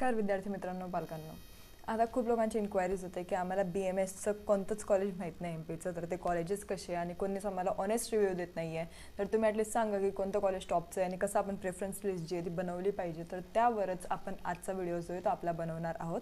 नमस्कार विद्यार्थी मित्रांनो पालकांनो. आता खूप लोकांची इन्क्वायरीज होते की आम्हाला बी एम एसचं कोणतंच कॉलेज माहीत नाही एम पीचं तर ते कॉलेजेस कसे आणि कोणीच आम्हाला ऑनेस्ट रिव्ह्यू देत नाही आहे तर तुम्ही ॲटलीस्ट सांगा की कोणतं कॉलेज टॉपचं आहे आणि कसं आपण प्रेफरन्स लिस्ट जी आहे ती बनवली पाहिजे. तर त्यावरच आपण आजचा व्हिडिओ जो आहे तो आपला बनवणार आहोत.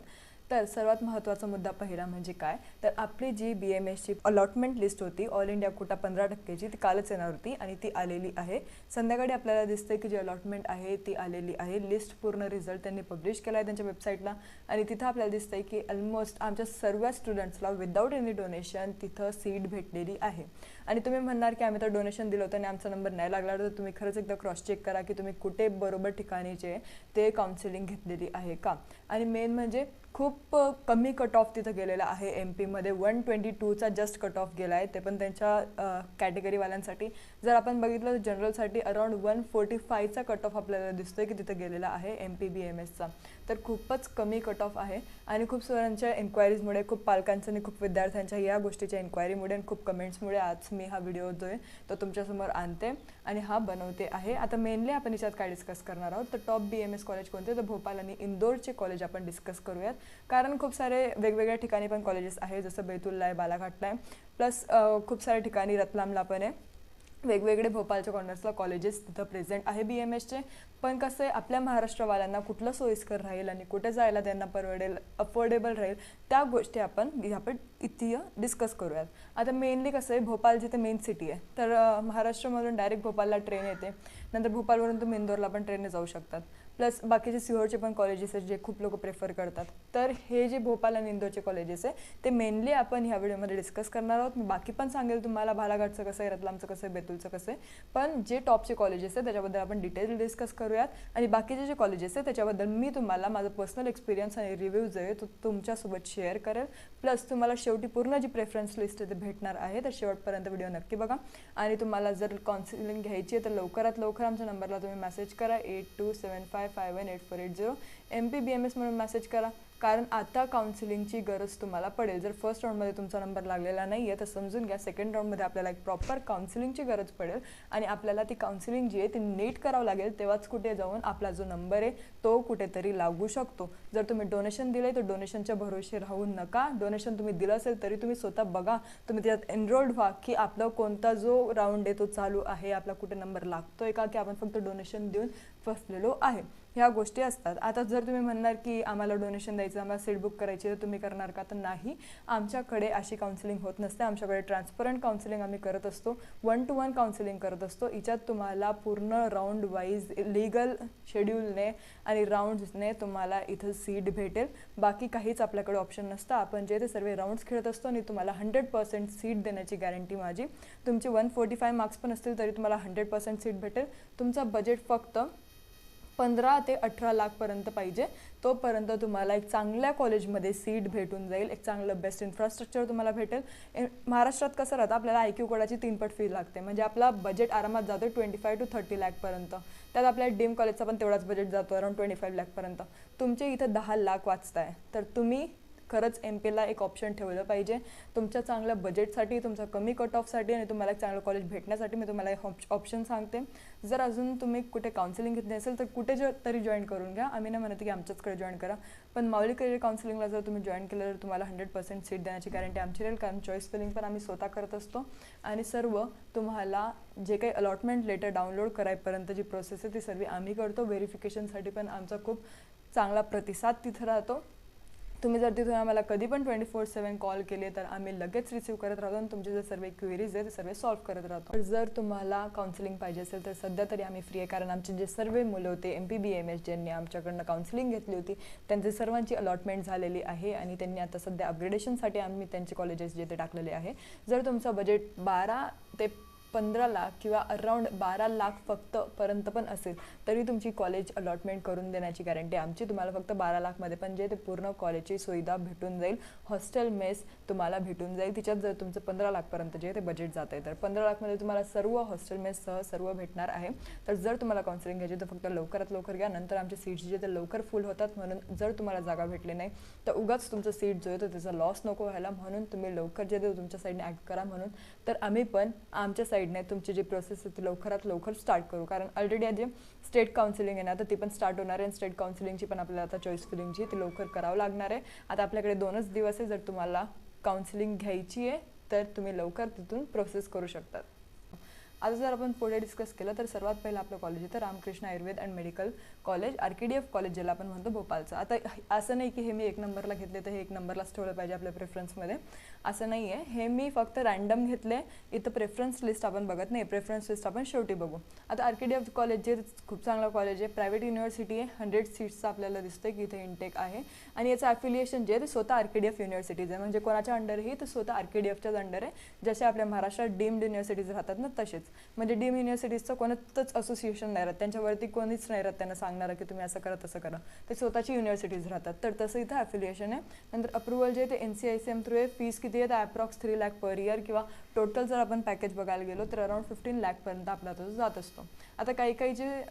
तर सर्वात महत्त्वाचा मुद्दा पहिला म्हणजे काय? तर आपली जी बी एम एसची अलॉटमेंट लिस्ट होती ऑल इंडिया कोटा पंधरा टक्केची ती कालच येणार होती आणि ती आलेली आहे. संध्याकाळी आपल्याला दिसते की जी अलॉटमेंट आहे ती आलेली आहे. लिस्ट पूर्ण रिझल्ट त्यांनी पब्लिश केला आहे त्यांच्या वेबसाईटला आणि तिथं आपल्याला दिसतंय की ऑलमोस्ट आमच्या सर्व स्टुडंट्सला विदाऊट एनी डोनेशन तिथं सीट भेटलेली आहे. आणि तुम्ही म्हणणार की आम्ही तर डोनेशन दिलं होतं आणि आमचा नंबर नाही लागला तर तुम्ही खरंच एकदा क्रॉस चेक करा की तुम्ही कुठे बरोबर ठिकाणी जे ते काउन्सिलिंग घेतलेली आहे का? आणि मेन म्हणजे खूप कमी कट ऑफ तिथं गेलेला आहे एम पीमध्ये वन ट्वेंटी टूचा जस्ट कट ऑफ गेला आहे ते पण त्यांच्या कॅटेगरीवाल्यांसाठी जर आपण बघितलं तर जनरलसाठी अराउंड वन फोर्टी फायचा कट ऑफ आपल्याला दिसतोय की तिथं गेलेला आहे एम पी बी एम एसचा तर खूपच कमी कट ऑफ आहे. आणि खूप सरांच्या एन्क्वायरीजमुळे खूप पालकांच्या आणि खूप विद्यार्थ्यांच्या या गोष्टीच्या एन्क्वायरीमुळे आणि खूप कमेंट्समुळे आज मी हा व्हिडिओ जो आहे तो तुमच्यासमोर आणते आणि हा बनवते आहे. आता मेनली आपण याच्यात काय डिस्कस करणार आहोत? तर top B M S college कोणते? तर भोपाल आणि इंदोरचे कॉलेज आपण डिस्कस करूयात. कारण खूप सारे वेगवेगळ्या ठिकाणी पण कॉलेजेस आहे जसं बैतुलला आहे बालाघाटला आहे. प्लस खूप साऱ्या ठिकाणी रतलामला पण आहे. वेगवेगळे भोपाळच्या कॉर्नर्सला कॉलेजेस तिथं प्रेझेंट आहे बी एम एसचे पण कसं आहे आपल्या महाराष्ट्रवाल्यांना कुठलं सोयीस्कर राहील आणि कुठे जायला त्यांना परवडेल अफोर्डेबल राहील त्या गोष्टी आपण आपण इथं डिस्कस करूयात. आता मेनली कसं आहे भोपाळ जिथे मेन सिटी आहे तर महाराष्ट्रामधून डायरेक्ट भोपाळला ट्रेन येते. नंतर भोपाळवरून तुम्ही इंदोरला पण ट्रेनने जाऊ शकतात. प्लस बाकीचे सिहोरचे पण कॉलेजेस आहेत जे खूप लोक प्रेफर करतात. तर हे जे भोपाल आणि इंदोरचे कॉलेजेस आहे ते मेनली आपण ह्या व्हिडिओमध्ये डिस्कस करणार आहोत. मी बाकी पण सांगेल तुम्हाला बालाघाटचं कसं आहे रतलामचं कसं आहे बेतूलचं कसं आहे. पण जे टॉपचे कॉलेजेस आहे त्याच्याबद्दल आपण डिटेल डिस्कस करूयात. आणि बाकीचे जे कॉलेजेस आहे त्याच्याबद्दल मी तुम्हाला माझा पर्सनल एक्सपिरियन्स आणि रिव्ह्यू जो आहे तो तुमच्यासोबत शेअर करेल. प्लस तुम्हाला शेवटी पूर्ण जी प्रेफरन्स लिस्ट आहे ते भेटणार आहे. तर शेवटपर्यंत व्हिडिओ नक्की बघा. आणि तुम्हाला जर काउन्सिलिंग घ्यायची आहे तर लवकरात लवकर आमच्या नंबरला तुम्ही मेसेज करा. Eight two seven five five one eight four eight zero M P B M S म्हणून मेसेज करा. कारण आता काउन्सिलिंगची गरज तुम्हाला पडेल. जर फर्स्ट राऊंडमध्ये तुमचा नंबर लागलेला नाही आहे तर समजून घ्या. सेकंड राऊंडमध्ये आपल्याला एक प्रॉपर काउन्सिलिंगची गरज पडेल. आणि आपल्याला ती काउन्सिलिंग जी आहे ती नीट करावं लागेल. तेव्हाच कुठे जाऊन आपला जो नंबर आहे तो कुठेतरी लागू शकतो. जर तुम्ही डोनेशन दिले तर डोनेशनच्या भरोशे राहू नका. डोनेशन तुम्ही दिलं असेल तरी तुम्ही स्वतः बघा. तुम्ही त्याच्यात एनरोल्ड व्हा की आपला कोणता जो राऊंड आहे तो चालू आहे आपला कुठे नंबर लागतोय का की आपण फक्त डोनेशन देऊन फसलेलो आहे. ह्या गोष्टी असतात. आता जर तुम्ही म्हणणार की आम्हाला डोनेशन द्यायचं आम्हाला सीट बुक करायची तर तुम्ही करणार का? तर नाही. आमच्याकडे अशी काउन्सिलिंग होत नसते. आमच्याकडे ट्रान्सपरंट काउन्सिलिंग आम्ही करत असतो. वन टू वन काउन्सिलिंग करत असतो. याच्यात तुम्हाला पूर्ण राऊंड वाईज लिगल शेड्यूलने आणि राऊंड्सने तुम्हाला इथं सीट भेटेल. बाकी काहीच आपल्याकडे ऑप्शन नसतं. आपण जे ते सर्व राऊंड्स खेळत असतो आणि तुम्हाला हंड्रेड पर्सेंट सीट देण्याची गॅरंटी माझी. तुमची वन फोर्टी फाय मार्क्स पण असतील तरी तुम्हाला हंड्रेड पर्सेंट सीट भेटेल. तुमचा बजेट फक्त पंधरा ते अठरा लाखपर्यंत पाहिजे. तोपर्यंत तुम्हाला एक चांगल्या कॉलेजमध्ये सीट भेटून जाईल. एक चांगलं बेस्ट इन्फ्रास्ट्रक्चर तुम्हाला भेटेल. ए- महाराष्ट्रात कसं राहतं आपल्याला आय क्यू कोडाची तीनपट फी लागते. म्हणजे आपला बजेट आरामात जातो ट्वेंटी फाय टू थर्टी लॅकपर्यंत त्यात आपल्या डीम कॉलेजचा पण तेवढाच बजेट जातो अराउंड ट्वेंटी फाईव्ह लॅकपर्यंत तुमचे इथं दहा लाख वाचताय. तर तुम्ही खरंच एम पीला एक ऑप्शन ठेवलं पाहिजे. तुमच्या चांगल्या बजेटसाठी तुमच्या कमी कट ऑफसाठी आणि तुम्हाला एक चांगलं कॉलेज भेटण्यासाठी मी तुम्हाला एक ऑप्शन सांगते. जर अजून तुम्ही कुठे काउन्सिलिंग घेतली असेल तर कुठे ज तरी जॉईन करून घ्या. आम्ही नाही म्हणत की आमच्याचकडे जॉईन करा. पण माऊली करिअर काउन्सिलिंगला जर तुम्ही जॉईन केलं तर तुम्हाला हंड्रेड पर्सेंट सीट देण्याची गॅरंटी आमची राहील. कारण चॉईस फिलिंग पण आम्ही स्वतः करत असतो. आणि सर्व तुम्हाला जे काही अलॉटमेंट लेटर डाउनलोड करायपर्यंत जी प्रोसेस आहे ती सर्व आम्ही करतो. व्हेरिफिकेशनसाठी पण आमचा खूप चांगला प्रतिसाद तिथं राहतो. तुम्ही जर तिथून आम्हाला कधी पण ट्वेंटी फोर सेवन कॉल केले तर आम्ही लगेच रिसीव्ह करत राहतो आणि तुमचे जे सर्व क्वेरीज आहे ते सर्व सॉल्व्ह करत राहतो. जर तुम्हाला काउन्सिलिंग पाहिजे असेल तर सध्या तरी आम्ही फ्री आहे. कारण आमचे जे सर्व मुलं होते M P B M S ज्यांनी आमच्याकडनं काउन्सिलिंग घेतली होती त्यांचे सर्वांची अलॉटमेंट झालेली आहे आणि त्यांनी आता सध्या अपग्रेडेशनसाठी आम्ही त्यांचे कॉलेजेस जे ते टाकलेले आहे. जर तुमचं बजेट बारा ते पंधरा लाख किंवा अराऊंड बारा लाख फक्त पर्यंत पण असेल तरी तुमची कॉलेज अलॉटमेंट करून देण्याची गॅरंटी आमची तुम्हाला फक्त बारा लाखमध्ये पण जे ते पूर्ण कॉलेजची सुविधा भेटून जाईल. हॉस्टेल मेस तुम्हाला भेटून जाईल. तिच्यात जर तुमचं पंधरा लाखपर्यंत जे ते बजेट जात आहे तर पंधरा लाखमध्ये तुम्हाला सर्व हॉस्टेल मेससह सर्व भेटणार आहे. तर जर तुम्हाला काउन्सिलिंग घ्यायची तर फक्त लवकरात लवकर घ्या. नंतर आमचे सीट्स जे ते लवकर फुल होतात म्हणून जर तुम्हाला जागा भेटली नाही तर उगाच तुमचं सीट जो आहे तो त्याचा लॉस नको व्हायला. म्हणून तुम्ही लवकर जे ते तुमच्या साईडने ॲक्ट करा म्हणून. तर आम्ही पण आमच्या साईड साईडने तुमची जी प्रोसेस आहे ती लवकरात लवकर स्टार्ट करू. कारण ऑलरेडी आधी स्टेट काउन्सिलिंग आहे ना तर ती पण स्टार्ट होणार आहे. आणि स्टेट काउन्सिलिंगची पण आपल्याला आता चॉईस फिलिंगची ती लवकर करावं लागणार आहे. आता आपल्याकडे दोनच दिवस आहे. जर तुम्हाला काउन्सिलिंग घ्यायची आहे तर तुम्ही लवकर तिथून प्रोसेस करू शकतात. आता जर आपण पुढे डिस्कस केलं तर सर्वात पहिलं आपलं कॉलेज आहे. तर Ramakrishna Ayurveda and medical college R K D F college ज्याला आपण म्हणतो भोपाळचं. आता असं नाही की हे मी एक नंबरला घेतले तर हे एक नंबरलाच ठेवलं पाहिजे आपल्या प्रेफरन्समध्ये असं नाही आहे हे मी फक्त रॅन्डम घेतले. इथं प्रेफरन्स लिस्ट आपण बघत नाही. प्रेफरन्स लिस्ट आपण शेवटी बघू. आता R K D F college जे खूप चांगलं कॉलेज आहे. प्रायव्हेट युनिव्हर्सिटी आहे. हंड्रेड सीट्सचं आपल्याला दिसतं की इथे इंटेक आहे. आणि याचं ॲफिलिएशन जे आहे ते स्वतः R K D F universities आहे. म्हणजे कोणाच्या अंडरही तर स्वतः आर के डी एफच्याच अंडर आहे. जसे आपल्या महाराष्ट्रात डीम्ड युनिव्हर्सिटीज राहतात ना तसेच. म्हणजे डीम युनिव्हर्सिटीजचं कोणतंच असोसिएशन नाही राहत. त्यांच्यावरती कोणीच नाही राहत त्यांना सांगणार की तुम्ही असं करा तसं करा. ते स्वतःची युनिव्हर्सिटीज राहतात. तर तसं इथं ॲफिलिएशन आहे. नंतर अप्रुव्हल जे आहे ते N C I C M through आहे. फीस किती आहे तर approx three lakh per year किंवा टोटल जर आपण पॅकेज बघायला गेलो तर अराउंड फिफ्टीन लॅकपर्यंत आपला तो जात असतो. आता काही काही जे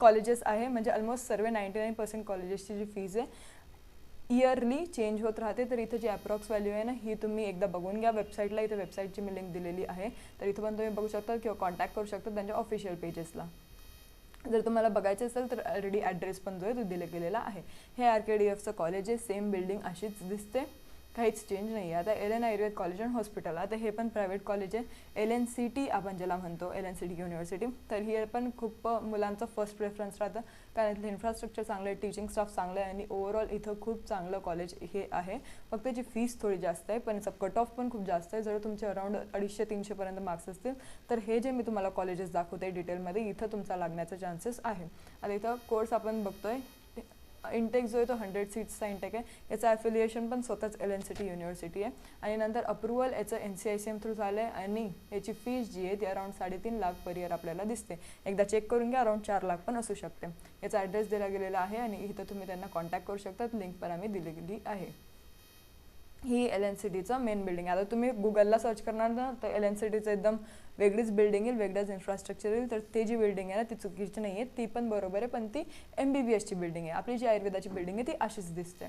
कॉलेजेस आहे म्हणजे ऑलमोस्ट सर्व नाईंटी नाईन पर्सेंट कॉलेजेसची जी फीज आहे इयरली चेंज होत राहते. तर इथं जी अप्रॉक्स व्हॅल्यू आहे ना ही तुम्ही एकदा बघून घ्या. वेबसाईटला इथं वेबसाईटची मी लिंक दिलेली आहे. तर इथं पण तुम्ही बघू शकता किंवा कॉन्टॅक्ट करू शकता त्यांच्या ऑफिशियल पेजेसला जर तुम्हाला बघायचं असेल तर ऑलरेडी ॲड्रेस पण जो आहे तो दिला गेलेला आहे. हे आर के डी एफचं कॉलेज आहे सेम बिल्डिंग अशीच दिसते. काहीच चेंज नाही आहे आता L N Ayurveda college and hospital आता हे पण प्रायव्हेट कॉलेज आहे. एल एन सी टी आपण ज्याला म्हणतो L N C T university तर हे पण खूप मुलांचं फर्स्ट प्रेफरन्स राहतं. कारण इथलं इन्फ्रास्ट्रक्चर चांगलं आहे टीचिंग स्टाफ चांगलं आहे आणि ओव्हरऑल इथं खूप चांगलं कॉलेज हे आहे. फक्त त्याची फीस थोडी जास्त आहे पण याचा कट ऑफ पण खूप जास्त आहे. जर तुमचे अराउंड अडीचशे तीनशेपर्यंत मार्क्स असतील तर हे जे मी तुम्हाला कॉलेजेस दाखवते डिटेलमध्ये इथं तुमचा लागण्याचा चान्सेस आहे. आता इथं कोर्स आपण बघतोय इंटेक जो आहे तो हंड्रेड सीट्सचा इंटेक आहे. याचं ॲफिलिएशन पण स्वतःच L N C T university आहे. आणि नंतर अप्रुव्हल याचं N C I C M through झालं आहे आणि याची फीस जी आहे ती अराउंड साडेतीन लाख पर इयर आपल्याला दिसते. एकदा चेक करून घ्या अराउंड चार लाख पण असू शकते. याचा ॲड्रेस दिला गेलेला आहे आणि इथं तुम्ही त्यांना कॉन्टॅक्ट करू शकतात. लिंक पण आम्ही दिलेली गेली आहे. ही एल एन सी टीचं मेन बिल्डिंग आहे. आता तुम्ही गुगलला सर्च करणार ना तर एल एन सी टीचं एकदम वेगळीच बिल्डिंग येईल वेगळंच इन्फ्रास्ट्रक्चर येईल. तर ते जी बिल्डिंग आहे ना ती चुकीची नाही आहे ती पण बरोबर आहे पण ती एम बी बी एसची बिल्डिंग आहे. आपली जी आयुर्वेदाची बिल्डिंग आहे ती अशीच दिसते.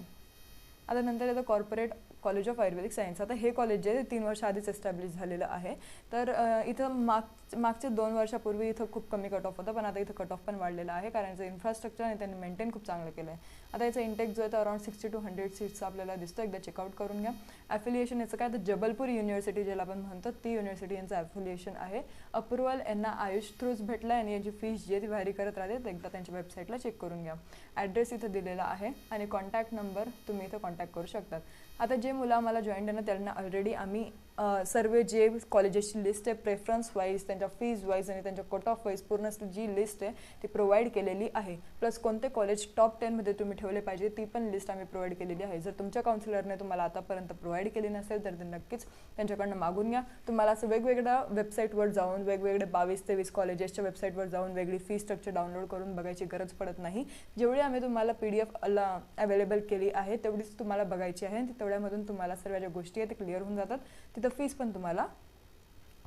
आता नंतर येतं corporate college of Ayurvedic science आता हे कॉलेज जे तीन वर्ष आधीच एस्टॅब्लिश झालेलं आहे. तर इथं माग मागच्या दोन वर्षापूर्वी इथं खूप कमी कट ऑफ होतं पण आता इथं कट ऑफ पण वाढलेलं आहे कारण याचं इन्फ्रास्ट्रक्चर आणि त्यांनी मेंटेन खूप चांगलं केलं आहे. आता याचं इंटेक जो आहे तो अराउंड सिक्स्टी टू हंड्रेड सीट्सचा आपल्याला दिसतो. एकदा चेकआउट करून घ्या. ॲफिलिएशन याचं काय तर जबलपूर युनिव्हर्सिटी ज्याला आपण म्हणतो ती युनिव्हर्सिटी यांचं ॲफिलिएशन आहे. अप्रुव्हल यांना आयुष थ्रूच भेटलं आणि यांची फीस जी आहे ती व्हॅरी करत राहते. एकदा त्यांच्या वेबसाईटला चेक करून घ्या. ॲड्रेस इथं दिलेला आहे. आणि कॉन्टॅक्ट नंबर तुम्ही इथं कॉन्टॅक्ट करू शकतात. आता जे मुलं आम्हाला जॉईन ना त्यांना ऑलरेडी आम्ही सर्व जे कॉलेजेसची लिस्ट आहे प्रेफरन्स वाईज त्यांच्या फीज वाईज आणि त्यांच्या कट ऑफ वाईज पूर्ण जी लिस्ट आहे ती प्रोव्हाइड केलेली आहे. प्लस कोणते कॉलेज टॉप टेनमध्ये तुम्ही ठेवले पाहिजे ती पण लिस्ट आम्ही प्रोव्हाइड केलेली आहे. जर तुमच्या काउन्सिलरने तुम्हाला आतापर्यंत प्रोव्हाइड केली नसेल तर ते नक्कीच त्यांच्याकडनं मागून घ्या. तुम्हाला असं वेगवेगळ्या वेबसाईटवर जाऊन वेगवेगळे बावीस तेवीस कॉलेजेसच्या वेबसाईटवर जाऊन वेगळी फी स्ट्रक्चर डाउनलोड करून बघायची गरज पडत नाही. जेवढी आम्ही तुम्हाला पी डी एफला अवेलेबल केली आहे तेवढीच तुम्हाला बघायची आहे तेवढ्यामधून तुम्हाला सर्व ज्या गोष्टी आहेत ते क्लिअर होऊन जातात. द फीस पण तुम्हाला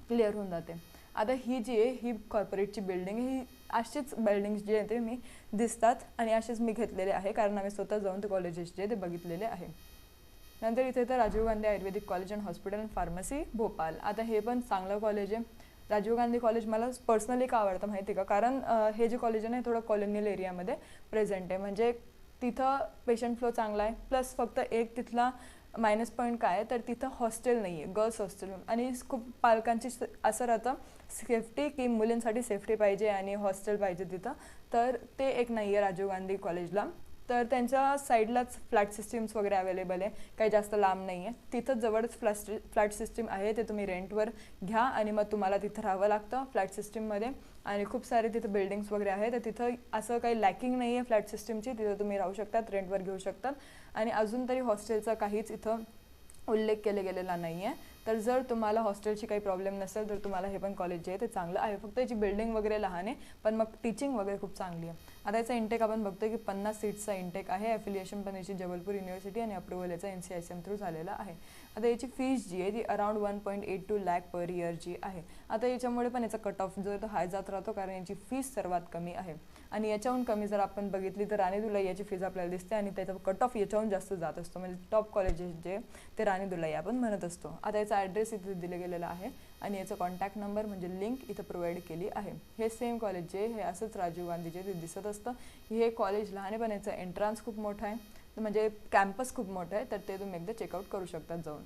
क्लिअर होऊन जाते. आता ही जी आहे ही कॉर्पोरेटची बिल्डिंग ही अशीच बिल्डिंग्स जे आहे ते मी दिसतात आणि असेच मी घेतलेले आहे कारण आम्ही स्वतः जाऊन ते कॉलेजेस जे ते बघितलेले आहे. नंतर इथे तर Rajiv Gandhi Ayurvedic college and hospital and pharmacy Bhopal. आता हे पण चांगलं कॉलेज आहे. राजीव गांधी कॉलेज मला पर्सनली का आवडतं माहिती का? कारण हे जे कॉलेज आहे ना थोडं कॉलोनियल एरियामध्ये प्रेझेंट आहे. म्हणजे तिथं पेशंट फ्लो चांगला आहे. प्लस फक्त एक तिथला मायनस पॉईंट काय आहे तर तिथं हॉस्टेल नाही आहे गर्ल्स हॉस्टेल आणि खूप पालकांची असं राहतं सेफ्टी की मुलींसाठी सेफ्टी पाहिजे आणि हॉस्टेल पाहिजे तिथं. तर ते एक नाही आहे राजीव गांधी कॉलेजला तर त्यांच्या साईडलाच फ्लॅट सिस्टीम्स वगैरे अवेलेबल आहे. काही जास्त लांब नाही आहे तिथं जवळच फ्लॅट फ्लॅट सिस्टीम आहे. ते तुम्ही रेंटवर घ्या आणि मग तुम्हाला तिथं राहावं लागतं फ्लॅट सिस्टीममध्ये आणि खूप सारे तिथं बिल्डिंग्स वगैरे आहे तर तिथं असं काही लॅकिंग नाही आहे फ्लॅट सिस्टीमची तिथं तुम्ही राहू शकतात रेंटवर घेऊ शकतात. आणि अजून तरी हॉस्टेलचा काहीच इथं उल्लेख केले गेलेला नाही आहे तर जर तुम्हाला हॉस्टेलची काही प्रॉब्लेम नसेल तर तुम्हाला हे पण कॉलेज जे आहे ते चांगलं आहे. फक्त याची बिल्डिंग वगैरे लहान आहे पण मग टीचिंग वगैरे खूप चांगली आहे. आता याचा इंटेक आपण बघतो की पन्नास सीट्सचा इंटेक आहे. ॲफिलिएशन पण याची जबलपूर युनिव्हर्सिटी आणि अप्रुव्हल याचा N C I C M through झालेला आहे. आता याची फीस जी आहे ती around one point eight two lakh per year जी आहे. आता याच्यामुळे पण याचा कट ऑफ जो आहे तो हाय जात राहतो कारण याची फीस सर्वात कमी आहे. आणि याच्याहून कमी जर आपण बघितली तर राणी दुलाई याची फीज आपल्याला दिसते आणि त्याचा कट ऑफ याच्याहून जास्त जात असतो. म्हणजे टॉप कॉलेजेस जे ते राणी दुलाई आपण म्हणत असतो. आता याचा ॲड्रेस इथे दिलं गेलेला आहे आणि याचा कॉन्टॅक्ट नंबर म्हणजे लिंक इथं प्रोव्हाइड केली आहे. हे सेम कॉलेज जे हे असंच राजीव गांधी जे ते दिसत असतं. हे कॉलेज लहानपणाचं एंट्रान्स खूप मोठं आहे. म्हणजे कॅम्पस खूप मोठं आहे तर ते तुम्ही एकदा चेकआउट करू शकतात जाऊन.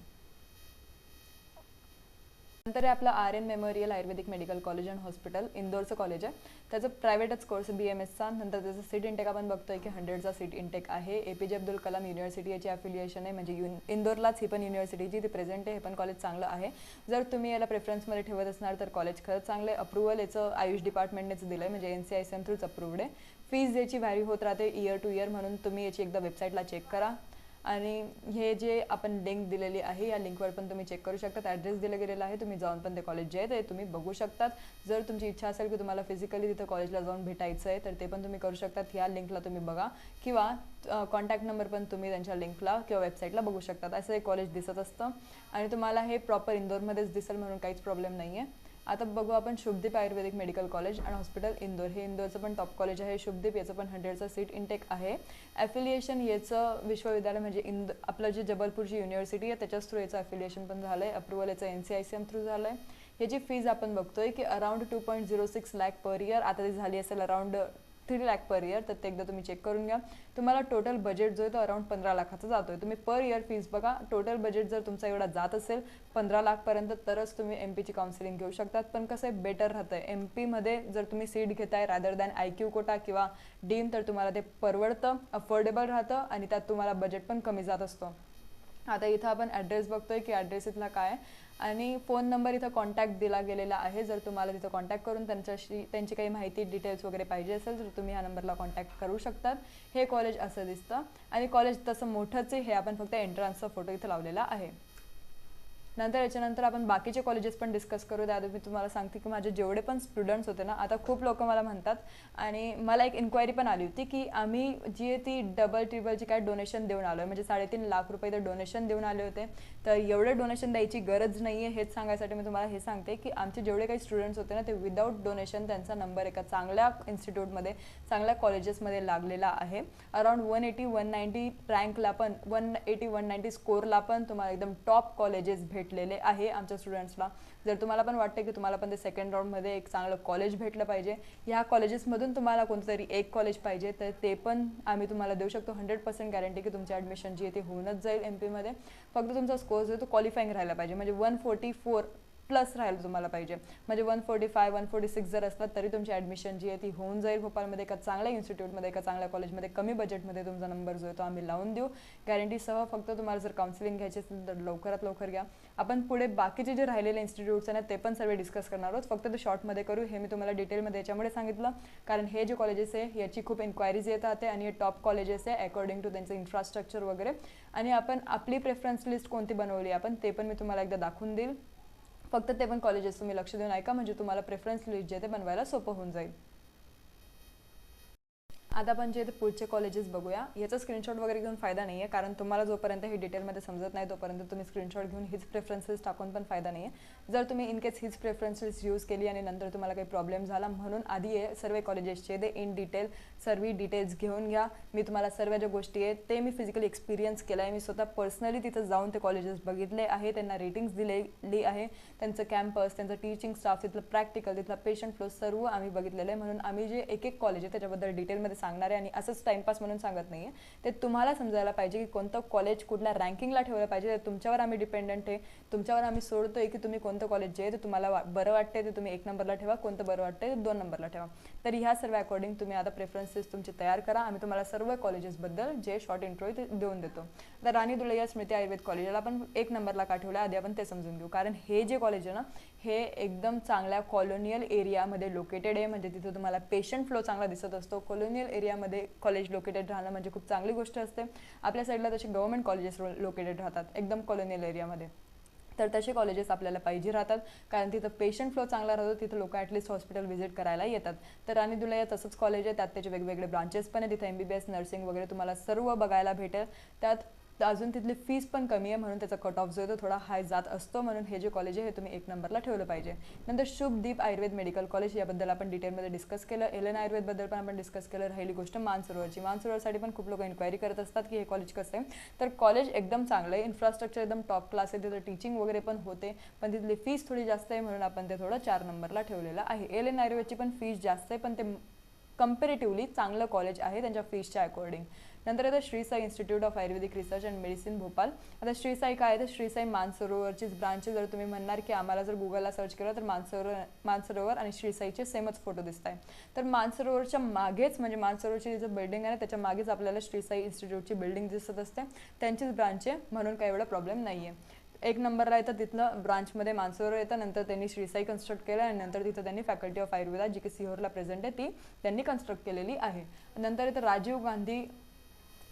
नंतर आहे आपलं R N memorial Ayurvedic medical college and hospital इंदोरचं college आहे. त्याचं प्रायव्हेटच कोर्स बी एम एसचा नंतर त्याचं सीट इंटेक आपण बघतोय की हंड्रेडचा सीट इंटेक आहे. A P J Abdul Kalam university याची अफिलिएशन आहे. म्हणजे युन इंदोरलाच ही पण युनिव्हर्सिटी जी ती प्रेझेंट आहे हे पण कॉलेज चांगलं आहे. जर तुम्ही याला प्रेफरन्समध्ये ठेवत असणार तर कॉलेज खरंच चांगलं आहे. अप्रुव्हल याचं आयुष डिपार्टमेंटनेच दिलं म्हणजे आहे म्हणजे N C I C M थ्रूच approved आहे. फीज याची व्हॅरी होत राहते इयर टू इयर म्हणून. तुम्ही याची एकदा वेबसाईटला चेक करा. आणि हे जे आपण लिंक दिलेली आहे या लिंकवर पण तुम्ही चेक करू शकतात. ॲड्रेस दिला गेलेला आहे. तुम्ही जाऊन पण ते कॉलेज जे आहे ते तुम्ही बघू शकतात. जर तुमची इच्छा असेल की तुम्हाला फिजिकली तिथं कॉलेजला जाऊन भेटायचं आहे तर ते पण तुम्ही करू शकतात. ह्या लिंकला तुम्ही बघा. किंवा कॉन्टॅक्ट नंबर पण तुम्ही त्यांच्या लिंकला किंवा वेबसाईटला बघू शकतात. असं एक कॉलेज दिसत असतं. आणि तुम्हाला हे प्रॉपर इंदोरमध्येच दिसेल म्हणून काहीच प्रॉब्लेम नाही आहे आता बघू आपण Shubhdeep ayurvedic medical college and hospital Indore. हे इंदोरचं पण टॉप कॉलेज आहे. शुभदीप याचं पण हंड्रेडचं सीट इनटेक आहे. ॲफिलिएशन याचं विश्वविद्यालय म्हणजे इंद आपलं जे जबलपूरची युनिव्हर्सिटी आहे त्याच्याच थ्रू याचं ॲफिलिएशन पण झालं आहे अप्रुव्हल याचं N C I C M through झालं आहे याची फीज आपण बघतोय की around two point zero six lakh per year आता ती झाली असेल around three lakh per year तर ते एकदा तुम्ही चेक करून घ्या. तुम्हाला टोटल बजेट जो आहे तो अराउंड पंधरा लाखाचा आहे तुम्ही पर इयर फीज बघा टोटल बजेट जर तुमचा एवढा जात असेल पंधरा लाखपर्यंत तरच तुम्ही एम पीची काउन्सिलिंग घेऊ शकतात. पण कसं आहे बेटर राहतं आहे एम पीमध्ये जर तुम्ही सीट घेताय rather than I Q quota किंवा डीम तर तुम्हाला ते परवडतं अफोर्डेबल राहतं आणि त्यात तुम्हाला बजेट पण कमी जात असतो. आता इथं आपण ॲड्रेस बघतोय की ॲड्रेस इथला काय आणि फोन नंबर इथं कॉन्टॅक्ट दिला गेलेला आहे. जर तुम्हाला तिथं कॉन्टॅक्ट करून त्यांच्याशी त्यांची काही माहिती डिटेल्स वगैरे पाहिजे असेल तर तुम्ही ह्या नंबरला कॉन्टॅक्ट करू शकतात. हे कॉलेज असं दिसतं. आणि कॉलेज तसं मोठंच आहे. हे आपण फक्त एंट्रन्सचा फोटो इथं लावलेला आहे. नंतर याच्यानंतर आपण बाकीचे कॉलेजेस पण डिस्कस करू. त्याआधी मी तुम्हाला सांगते की माझे जेवढे पण स्टुडंट्स होते ना आता खूप लोक मला म्हणतात. आणि मला एक इन्क्वायरी पण आली होती की आम्ही जी आहे ती डबल ट्रिबलची काय डोनेशन देऊन आलो आहे म्हणजे साडेतीन लाख रुपये तर डोनेशन देऊन आले होते. तर एवढे डोनेशन द्यायची गरज नाही आहे हेच सांगायसाठी मी तुम्हाला हे सांगते की आमचे जेवढे काही स्टुडंट्स होते ना ते विदाऊट डोनेशन त्यांचा नंबर एका चांगल्या इन्स्टिट्यूटमध्ये चांगल्या कॉलेजेसमध्ये लागलेला आहे. Around one eighty one ninety रँकला पण वन एटी वन नाईन्टी स्कोरला पण तुम्हाला एकदम टॉप कॉलेजेस भेट भेटलेले आहे आमच्या स्टुडंट्सला जर तुम्हाला पण वाटतं की तुम्हाला पण ते सेकंड राऊंडमध्ये एक चांगलं कॉलेज भेटलं पाहिजे ह्या कॉलेजेसमधून तुम्हाला कोणतरी एक कॉलेज पाहिजे तर ते पण आम्ही तुम्हाला देऊ शकतो. हंड्रेड पर्सेंट गॅरंटी की तुमची ॲडमिशन जी आहे ती होऊनच जाईल एम पीमध्ये फक्त तुमचा स्कोर जो तो क्वालिफाईंग राहिला पाहिजे. म्हणजे वन फोर्टी फोर प्लस राहायला तुम्हाला पाहिजे. म्हणजे one forty five one forty six जर असतात तरी तुमची ॲडमिशन जी आहे ती होऊन जाईल. भोपाळमध्ये एका चांगल्या इन्स्टिट्यूटमध्ये एका चांगल्या कॉलेजमध्ये कमी बजेटमध्ये तुमचा नंबर जो आहे तो आम्ही लावून देऊ. गॅरंटीसह फक्त तुम्हाला जर काउन्सिलिंग घ्यायची असेल तर लवकरात लवकर घ्या. आपण पुढे बाकीचे जे राहिलेले इन्स्टिट्यूट्स आहेत ते पण सर्व डिस्कस करणार आहोत. फक्त ते शॉर्टमध्ये करू. हे मी तुम्हाला डिटेलमध्ये याच्यामुळे सांगितलं. कारण हे जे कॉलेजेस आहे याची खूप इन्क्वायरीज येत राहते आणि हे टॉप कॉलेजेस आहे अकॉर्डिंग टू त्यांचं इन्फ्रास्ट्रक्चर वगैरे. आणि आपण आपली प्रेफरन्स लिस्ट कोणती बनवली आपण ते पण मी तुम्हाला एकदा दाखवून देईल. फक्त ते पण कॉलेजेस तुम्ही लक्ष देऊन ऐका म्हणजे तुम्हाला प्रेफरन्स लिस्ट जे ते बनवायला सोपं होऊन जाईल. आता आपण जे पुढचे कॉलेजेस बघूया. याचा स्क्रीनशॉट वगैरे घेऊन फायदा नाही आहे कारण तुम्हाला जोपर्यंत हे डिटेलमध्ये समजत नाही तोपर्यंत तुम्ही स्क्रीनशॉट घेऊन हीच प्रेफरन्सेस टाकून पण फायदा नाही आहे जर तुम्ही इन केस हीच प्रेफरन्सेस यूज केली आणि नंतर तुम्हाला काही प्रॉब्लेम झाला म्हणून आधी हे सर्व कॉलेजेसचे ते इन डिटेल सर्व डिटेल्स घेऊन घ्या. मी तुम्हाला सर्व ज्या गोष्टी आहेत ते मी फिजिकली एक्सपिरियन्स केला आहे मी स्वतः पर्सनली तिथं जाऊन ते कॉलेजेस बघितले आहे त्यांना रेटिंग्स दिलेली आहे. त्यांचं कॅम्पस त्यांचं टीचिंग स्टाफ तिथलं प्रॅक्टिकल तिथला पेशंट फ्लो सर्व आम्ही बघितलेलं आहे. म्हणून आम्ही जे एक एक कॉलेज आहे त्याच्याबद्दल डिटेलमध्ये सांगणार आहे आणि असंच टाइमपास म्हणून सांगत नाही आहे ते तुम्हाला समजायला पाहिजे की कोणतं कॉलेज कुठल्या रँकिंगला ठेवलं पाहिजे तुमच्यावर आम्ही डिपेंडंट आहे. तुमच्यावर आम्ही सोडतोय की तुम्ही कोणतं कॉलेज जे आहे ते तुम्हाला वा बरं वाटते ते तुम्ही एक नंबरला ठेवा कोणतं बरं वाटतं ते दोन नंबरला ठेवा. तर ह्या सर्व अकॉर्डिंग तुम्ही आता प्रेफरन्सेस तुमचे तयार करा. आम्ही तुम्हाला सर्व कॉलेजेसबद्दल जे शॉर्ट इंट्रो ते देऊन देतो. तर राणी दुलैया स्मृती आयुर्वेद कॉलेजला आपण एक नंबरला का ठेवलं आधी आपण ते समजून घेऊ. कारण हे जे कॉलेज आहे ना हे एकदम चांगल्या कॉलोनियल एरियामध्ये लोकेटेड आहे. म्हणजे तिथे तुम्हाला पेशंट फ्लो चांगला दिसत असतो. कॉलोनियल एरियामध्ये कॉलेज लोकेटेड राहणं म्हणजे खूप चांगली गोष्ट असते. आपल्या साईडला तसे गव्हर्मेंट कॉलेजेस लोकेटेड राहतात. एकदम कॉलोनियल एरियामध्ये तर तसे कॉलेजेस आपल्याला पाहिजे राहतात. कारण तिथं पेशंट फ्लो चांगला राहतो तिथं लोक ॲटलीस्ट हॉस्पिटल व्हिजिट करायला येतात. तर राणी दुलैया तसंच कॉलेज आहे त्यात त्याचे वेगवेगळे ब्रांचेस पण आहे तिथं M B B S nursing वगैरे तुम्हाला सर्व बघायला भेटेल. त्यात तर अजून तिथली फीस पण कमी आहे म्हणून त्याचा कट ऑफ जो आहे तो थोडा हाय जात असतो म्हणून हे जे कॉलेज आहे हे तुम्ही एक नंबरला ठेवलं पाहिजे. नंतर शुभदीप आयुर्वेद मेडिकल कॉलेज याबद्दल आपण डिटेलमध्ये डिस्कस केलं. एल एन आयुर्वेदबद्दल पण आपण डिस्कस केलं. राहिली गोष्ट मानसरोवरची. मानसरोवरसाठी पण खूप लोक इन्क्वायरी करत असतात की हे कॉलेज कसं आहे. तर कॉलेज एकदम चांगलं आहे. इन्फ्रास्ट्रक्चर एकदम टॉप क्लास आहे. तिथं टीचिंग वगैरे पण होते. पण तिथली फीस थोडी जास्त आहे म्हणून आपण ते थोडं चार नंबरला ठेवलेलं आहे. एल एन आयुर्वेदची पण फीस जास्त आहे पण ते कम्पेरेटिव्हली चांगलं कॉलेज आहे त्यांच्या फीसच्या अकॉर्डिंग नंतर आता Shrisai institute of Ayurvedic research and medicine Bhopal. आता श्रीसाई काय तर श्रीसाई मानसरोवरची मानसरोवरचीच ब्रांच जर तुम्ही म्हणणार की आम्हाला जर गुगलला सर्च केलं तर मानसरोवर मानसरोवर आणि श्रीसाईचे सेमच फोटो दिसत आहे तर मानसरोवरच्या मागेच म्हणजे मानसरोवरची जी बिल्डिंग आहे त्याच्या मागेच आपल्याला श्रीसाई इन्स्टिट्यूटची बिल्डिंग दिसत असते. त्यांचीच ब्रांच आहे म्हणून काही एवढा प्रॉब्लेम नाही आहे एक नंबरला येतं तिथलं ब्रांचमध्ये मानसरोवर येतं नंतर त्यांनी श्रीसाई कन्स्ट्रक्ट केलं आणि नंतर तिथं त्यांनी फॅकल्टी ऑफ आयुर्वेदा जी की सिहोरला प्रेझेंट आहे ती त्यांनी कन्स्ट्रक्ट केलेली आहे. नंतर येतं Rajiv Gandhi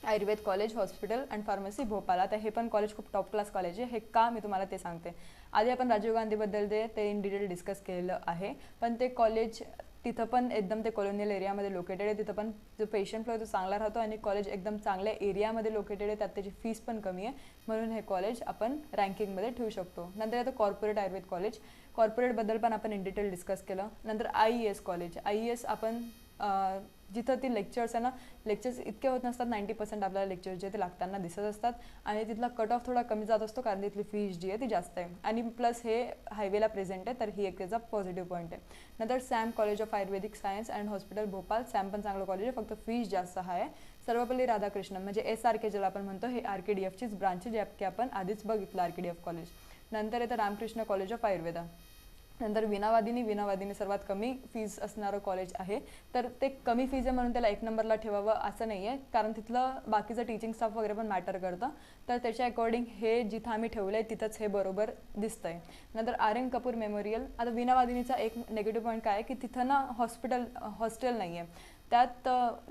Ayurveda college hospital and pharmacy Bhopal आता हे पण कॉलेज खूप टॉप क्लास कॉलेज आहे. हे का मी तुम्हाला ते सांगते. आधी आपण राजीव गांधीबद्दल ते ते इन डिटेल डिस्कस केलेलं आहे. पण ते कॉलेज तिथं पण एकदम ते कॉलोनियल एरियामध्ये लोकेटेड आहे. तिथं पण जो पेशंट फ्लो तो चांगला राहतो आणि कॉलेज एकदम चांगल्या एरियामध्ये लोकेटेड आहे. त्यात त्याची फीस पण कमी आहे. म्हणून हे कॉलेज आपण रँकिंगमध्ये ठेवू शकतो. नंतर आता कॉर्पोरेट आयुर्वेद कॉलेज कॉर्पोरेटबद्दल पण आपण इन डिटेल डिस्कस केलं. नंतर I E S college I E S आपण जिथं ती लेक्चर्स आहे ना लेक्चर्स इतके होत नसतात नाईंटी पर्सेंट आपल्याला लेक्चर जे ते लागताना दिसत असतात. आणि तिथला कट ऑफ थोडा कमी जात असतो कारण तिथली फीस जी आहे ती जास्त आहे. आणि प्लस हे हायवेला प्रेझेंट आहे तर ही एक त्याचा पॉझिटिव्ह पॉईंट आहे. नंतर Sam college of Ayurvedic science and hospital Bhopal Sam पण चांगलं कॉलेज आहे फक्त फीस जास्त आहे. सर्वपल्ली राधाकृष्णन म्हणजे एस आर के ज्याला आपण म्हणतो हे आर के डी एफचीच ब्रांच जे की आपण आधीच बघितलं R K D F college नंतर येतं रामकृष्ण कॉलेज ऑफ आयुर्वेदा नंतर विनावादिनी विनावादिनी सर्वात कमी फीज असणारं कॉलेज आहे. तर ते कमी फीज आहे म्हणून त्याला एक नंबरला ठेवावं असं नाही आहे कारण तिथलं बाकीचं टीचिंग स्टाफ वगैरे पण मॅटर करतं. तर त्याच्या अकॉर्डिंग हे जिथं आम्ही ठेवलं आहे तिथंच हे बरोबर दिसतं आहे नंतर आर कपूर मेमोरियल आता विनावादिनीचा एक नेगेटिव्ह पॉईंट काय आहे की तिथं ना हॉस्पिटल हॉस्टेल नाही आहे त्यात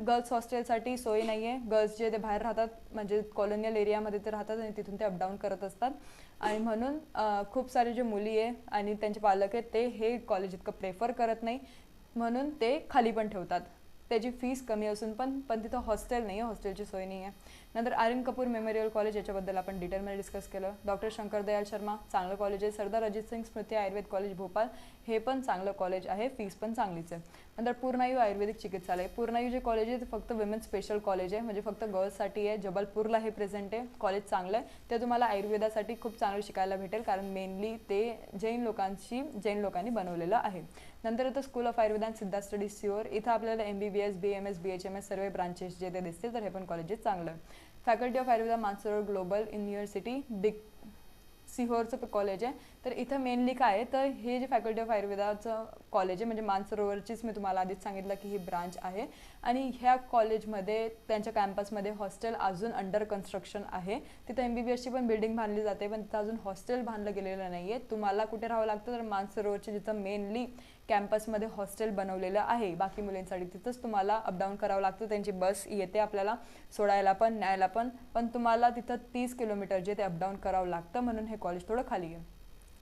गर्ल्स हॉस्टेलसाठी सोय नाही आहे गर्ल्स जे ते बाहेर राहतात म्हणजे कॉलोनियल एरियामध्ये ते राहतात आणि तिथून ते अपडाऊन करत असतात. आणि म्हणून खूप सारे जे मुली आहे आणि त्यांचे पालक आहेत ते हे कॉलेज इतकं प्रेफर करत नाही. म्हणून ते खाली पण ठेवतात. त्याची फीस कमी असून पण पण तिथं हॉस्टेल नाही आहे हॉस्टेलची सोय नाही आहे नंतर R N Kapoor memorial college याच्याबद्दल आपण डिटेलमध्ये डिस्कस केलं. डॉक्टर शंकर दयाल शर्मा चांगलं कॉलेज आहे. सरदार अजित सिंग स्मृती आयुर्वेद कॉलेज भोपाळ हे पण चांगलं कॉलेज आहे. फीस पण चांगलीच आहे. नंतर पूर्णायू आयुर्वेदिक चिकित्सालय. पूर्णायू जे कॉलेज आहे ते फक्त विमेन स्पेशल कॉलेज आहे. म्हणजे फक्त गर्ल्ससाठी आहे. जबलपूरला हे प्रेझेंट आहे. कॉलेज चांगलं आहे. ते तुम्हाला आयुर्वेदासाठी खूप चांगलं शिकायला भेटेल. कारण मेनली ते जैन लोकांशी जैन लोकांनी बनवलेलं आहे. नंतर येतं school of Ayurveda and Siddha studies Sehore इथं आपल्याला M B B S B M S B H M S सर्व ब्रांचेस जे ते दिसतील तर हे पण कॉलेजेस चांगलं. Faculty of Ayurveda Mansarovar global university big सिहोरचं कॉलेज आहे. तर इथं मेनली काय आहे? तर हे जे फॅकल्टी ऑफ आयुर्वेदाचं कॉलेज आहे म्हणजे मानसरोवरचीच मी तुम्हाला आधीच सांगितलं की ही ब्रांच आहे. आणि ह्या कॉलेजमध्ये त्यांच्या कॅम्पसमध्ये हॉस्टेल अजून अंडर कन्स्ट्रक्शन आहे. तिथं एम बी बी एसची पण बिल्डिंग बांधली जाते पण तिथं अजून हॉस्टेल बांधलं गेलेलं नाही आहे तुम्हाला कुठे राहावं लागतं? तर मानसरोवरचे जिथं मेनली कॅम्पसमध्ये हॉस्टेल बनवलेलं आहे. बाकी मुलींसाठी तिथंच तुम्हाला अपडाऊन करावं लागतं. त्यांची बस येते आपल्याला सोडायला पण न्यायला पण. पण तुम्हाला तिथं तीस किलोमीटर जे ते अपडाऊन करावं लागतं म्हणून हे कॉलेज थोडं खाली आहे.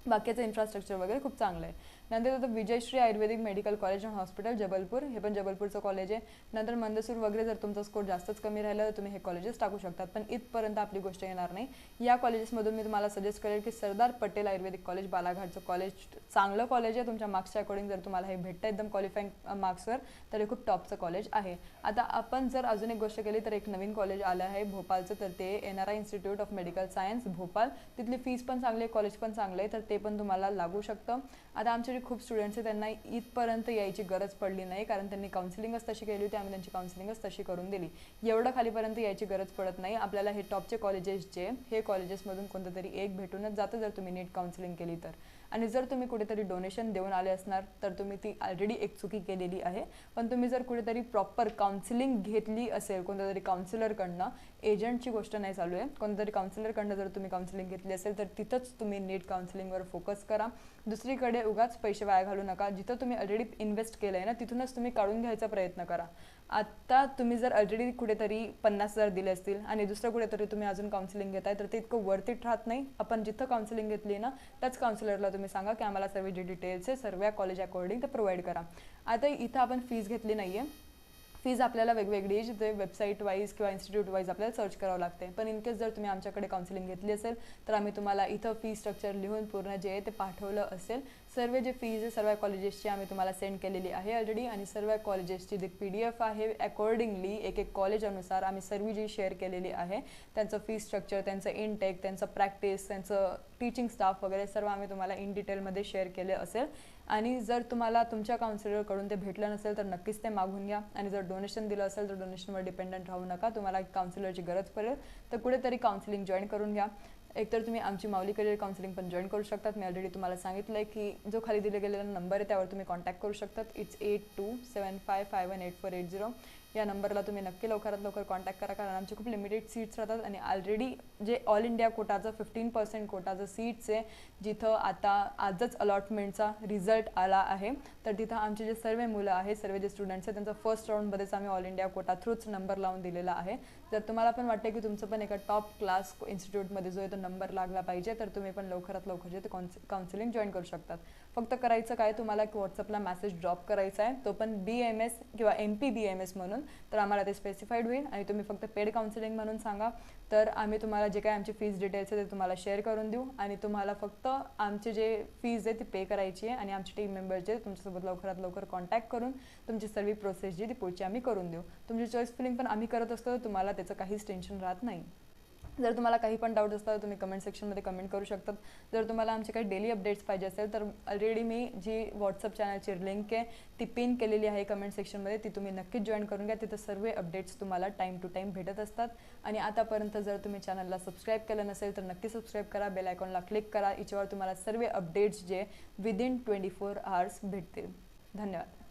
बाकीचं इन्फ्रास्ट्रक्चर वगैरे खूप चांगलं आहे नंतर होतं Vijayshree Ayurvedic medical college and hospital Jabalpur. हे पण जबलपूरचं कॉलेज आहे. नंतर मंदसूर वगैरे जर तुमचा स्कोर जास्तच कमी राहिला तर तुम्ही हे कॉलेजेस टाकू शकतात. पण इथपर्यंत आपली गोष्ट येणार नाही. या कॉलेजेसमधून मी तुम्हाला सजेस्ट करेल की सरदार पटेल आयुर्वेदिक कॉलेज बालाघाटचं कॉलेज चांगलं कॉलेज आहे. तुमच्या मार्क्सच्या अकॉर्डिंग जर तुम्हाला हे भेटतं एकदम क्वालिफाईंग मार्क्सवर तर हे खूप टॉपचं कॉलेज आहे. आता आपण जर अजून एक गोष्ट केली तर एक नवीन कॉलेज आलं आहे भोपाळचं तर ते N R I institute of medical science Bhopal तिथली फीस पण चांगली आहे कॉलेज पण चांगलं आहे तर ते पण तुम्हाला लागू शकतं. आता आमचे जे खूप स्टुडंट्स आहेत त्यांना इथपर्यंत यायची गरज पडली नाही कारण त्यांनी काउन्सिलिंगच तशी केली होती आम्ही त्यांची काउन्सिलिंगच तशी करून दिली. एवढं खालीपर्यंत यायची गरज पडत नाही. आपल्याला हे टॉपचे कॉलेजेस जे हे कॉलेजेसमधून कोणतं तरी एक भेटूनच जातं जर तुम्ही नीट काउन्सिलिंग केली तर. आणि जर तुम्ही कुठेतरी डोनेशन देऊन आले असणार तर तुम्ही ती ऑलरेडी एक चुकी केलेली आहे. पण तुम्ही जर कुठेतरी प्रॉपर काउन्सिलिंग घेतली असेल कोणत्या तरी काउन्सिलरकडनं एजंटची गोष्ट नाही चालू आहे. कोणत्या तरी काउन्सिलरकडनं जर तुम्ही काउन्सिलिंग घेतली असेल तर तिथंच तुम्ही नीट काउन्सिलिंगवर फोकस करा. दुसरीकडे उगाच पैसे वाया घालू नका. जिथं तुम्ही ऑलरेडी इन्व्हेस्ट केलं आहे ना तिथूनच तुम्ही काढून घ्यायचा प्रयत्न करा. आत्ता तुम्ही जर ऑलरेडी कुठेतरी पन्नास हजार दिले असतील आणि दुसरं कुठेतरी तुम्ही अजून काउन्सिलिंग घेताय तर ते इतकं वर्थ राहत नाही. आपण जिथं काउन्सिलिंग घेतली ना त्याच काउन्सिलरला तुम्ही सांगा की आम्हाला सर्व जे डिटेल्स आहे सर्व कॉलेज अकॉर्डिंग ते प्रोव्हाइड करा. आता इथं आपण फीज घेतली नाही आहे फीज आपल्याला वेगवेगळी जिथे वेबसाईट वाईज किंवा इन्स्टिट्यूट वाईज आपल्याला सर्च करावं लागते. पण इन केस जर तुम्ही आमच्याकडे काउन्सिलिंग घेतली असेल तर आम्ही तुम्हाला इथं फी स्ट्रक्चर लिहून पूर्ण जे आहे ते पाठवलं असेल. सर्व जे फीज आहे सर्व कॉलेजेसची आम्ही तुम्हाला सेंड केलेली आहे ऑलरेडी आणि सर्व कॉलेजेसची जी पी डी एफ आहे अकॉर्डिंगली एक एक कॉलेज अनुसार आम्ही सर्व जी शेअर केलेली आहे त्यांचं फी स्ट्रक्चर त्यांचं इनटेक त्यांचं प्रॅक्टिस त्यांचं टीचिंग स्टाफ वगैरे सर्व आम्ही तुम्हाला इन डिटेलमध्ये शेअर केले असेल. आणि जर तुम्हाला तुमच्या काउन्सिलरकडून ते भेटलं नसेल तर नक्कीच ते मागून घ्या. आणि जर डोनेशन दिलं असेल तर डोनेशनवर डिपेंडंट राहू नका. तुम्हाला काउन्सिलरची गरज पडेल तर कुठेतरी काउन्सिलिंग जॉईन करून घ्या. एकतर तुम्ही आमची माऊली करिअर काउन्सिलिंग पण जॉईन करू शकतात. मी ऑलरेडी तुम्हाला सांगितलं आहे की जो खाली दिले गेलेला नंबर आहे त्यावर तुम्ही कॉन्टॅक्ट करू शकतात. It's eight two seven five five one eight four eight zero या नंबरला तुम्ही नक्की लवकरात लवकर कॉन्टॅक्ट करा कारण आमचे खूप लिमिटेड सीट्स राहतात आणि ऑलरेडी जे ऑल इंडिया कोटाचं फिफ्टीन पर्सेंट कोटाचं सीट्स आहे जिथं आता आजच अलॉटमेंटचा रिझल्ट आला आहे. तर तिथं आमचे जे सर्व मुलं आहे सर्व जे स्टुडंट्स आहेत त्यांचा फर्स्ट राऊंडमध्येच आम्ही ऑल इंडिया कोटा थ्रूच नंबर लावून दिलेला आहे. जर तुम्हाला पण वाटते की तुमचं पण एका टॉप क्लास इन्स्टिट्यूटमध्ये जो आहे तो नंबर लागला पाहिजे तर तुम्ही पण लवकरात लवकर जे ते काउन्सिलिंग जॉईन करू शकतात. फक्त करायचं काय? तुम्हाला व्हॉट्सअपला मेसेज ड्रॉप करायचा आहे. तो पण बी एम एस किंवा M P B M S म्हणून. तर आम्हाला ते स्पेसिफाईड होईल. आणि तुम्ही फक्त पेड काउन्सिलिंग म्हणून सांगा. तर आम्ही तुम्हाला जे काय आमचे फीज डिटेल्स आहे ते तुम्हाला शेअर करून देऊ. आणि तुम्हाला फक्त आमचे जे फीज आहे ती पे करायची आहे. आणि आमचे टीम मेंबर जे तुमच्यासोबत लवकरात लवकर कॉन्टॅक्ट करून तुमची सर्व प्रोसेस जी ती पुढची आम्ही करून देऊ. तुमची चॉईस फिलिंग पण आम्ही करत असतो. तर तुम्हाला त्याचं काहीच टेन्शन राहत नाही. जर तुम्हाला काही पण डाऊट असतात तर तुम्ही कमेंट सेक्शनमध्ये कमेंट करू शकतात. जर तुम्हाला आमचे काही डेली अपडेट्स पाहिजे असेल तर ऑलरेडी मी जी व्हॉट्सअप चॅनलची लिंक आहे ती पिन केलेली आहे कमेंट सेक्शनमध्ये ती तुम्ही नक्कीच जॉईन करून घ्या. तिथं सर्व अपडेट्स तुम्हाला टाईम टू टाईम भेटत असतात. आणि आतापर्यंत जर तुम्ही चॅनलला सबस्क्राईब केलं नसेल तर नक्की सबस्क्राईब करा. बेल आयकॉनला क्लिक करा. याच्यावर तुम्हाला सर्व अपडेट्स जे विदिन ट्वेंटी फोर आवर्स भेटतील. धन्यवाद.